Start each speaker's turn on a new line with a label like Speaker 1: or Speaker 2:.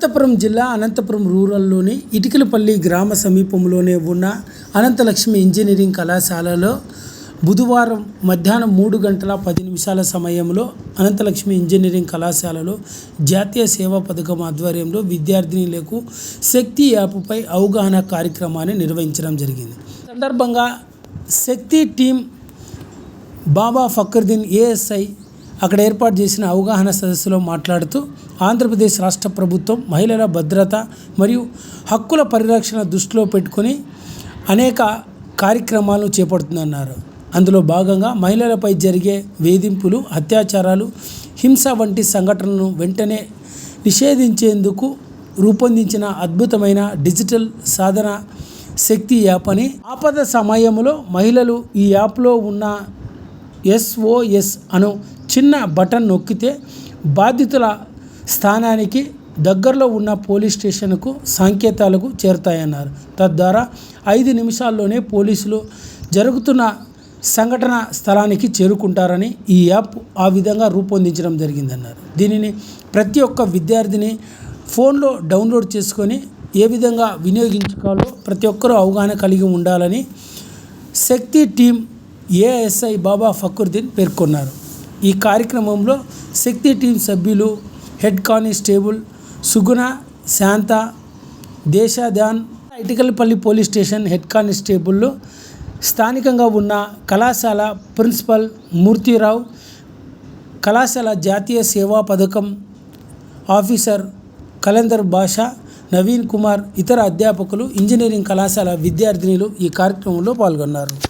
Speaker 1: అనంతపురం జిల్లా అనంతపురం రూరల్లోని ఇటికలపల్లి గ్రామ సమీపంలోనే ఉన్న అనంతలక్ష్మి ఇంజనీరింగ్ కళాశాలలో బుధవారం మధ్యాహ్నం మూడు గంటల పది నిమిషాల సమయంలో అనంతలక్ష్మి ఇంజనీరింగ్ కళాశాలలో జాతీయ సేవా పథకం ఆధ్వర్యంలో విద్యార్థినిలకు శక్తి యాప్పై అవగాహన కార్యక్రమాన్ని నిర్వహించడం జరిగింది. సందర్భంగా శక్తి టీం బాబా ఫక్రుద్దీన్ ఏఎస్ఐ అక్కడ ఏర్పాటు చేసిన అవగాహన సదస్సులో మాట్లాడుతూ ఆంధ్రప్రదేశ్ రాష్ట్ర ప్రభుత్వం మహిళల భద్రత మరియు హక్కుల పరిరక్షణ దృష్టిలో పెట్టుకొని అనేక కార్యక్రమాలను చేపడుతుందన్నారు. అందులో భాగంగా మహిళలపై జరిగే వేధింపులు అత్యాచారాలు హింస వంటి సంఘటనలను వెంటనే నిషేధించేందుకు రూపొందించిన అద్భుతమైన డిజిటల్ సాధన శక్తి యాప్ అని ఆపద సమయంలో మహిళలు ఈ యాప్లో ఉన్న ఎస్ఓఎస్ అను చిన్న బటన్ నొక్కితే బాధితుల స్థానానికి దగ్గరలో ఉన్న పోలీస్ స్టేషన్కు సంకేతాలకు చేరుతాయన్నారు. తద్వారా ఐదు నిమిషాల్లోనే పోలీసులు జరుగుతున్న సంఘటన స్థలానికి చేరుకుంటారని ఈ యాప్ ఆ విధంగా రూపొందించడం జరిగిందన్నారు. దీనిని ప్రతి ఒక్క విద్యార్థిని ఫోన్లో డౌన్లోడ్ చేసుకొని ఏ విధంగా వినియోగించుకోవాలో ప్రతి ఒక్కరూ అవగాహన కలిగి ఉండాలని శక్తి టీం ఏఎస్ఐ బాబా ఫక్రుద్దీన్ పేర్కొన్నారు. ఈ కార్యక్రమంలో శక్తి టీం సభ్యులు head constable Suguna Shanta దేశాధ్యాన్ Itikalapalli police station head constable స్థానికంగా ఉన్న కళాశాల ప్రిన్సిపల్ మూర్తిరావు కళాశాల జాతీయ సేవా పథకం ఆఫీసర్ కలందర్ బాషా నవీన్ కుమార్ ఇతర అధ్యాపకులు ఇంజనీరింగ్ కళాశాల విద్యార్థినులు ఈ కార్యక్రమంలో పాల్గొన్నారు.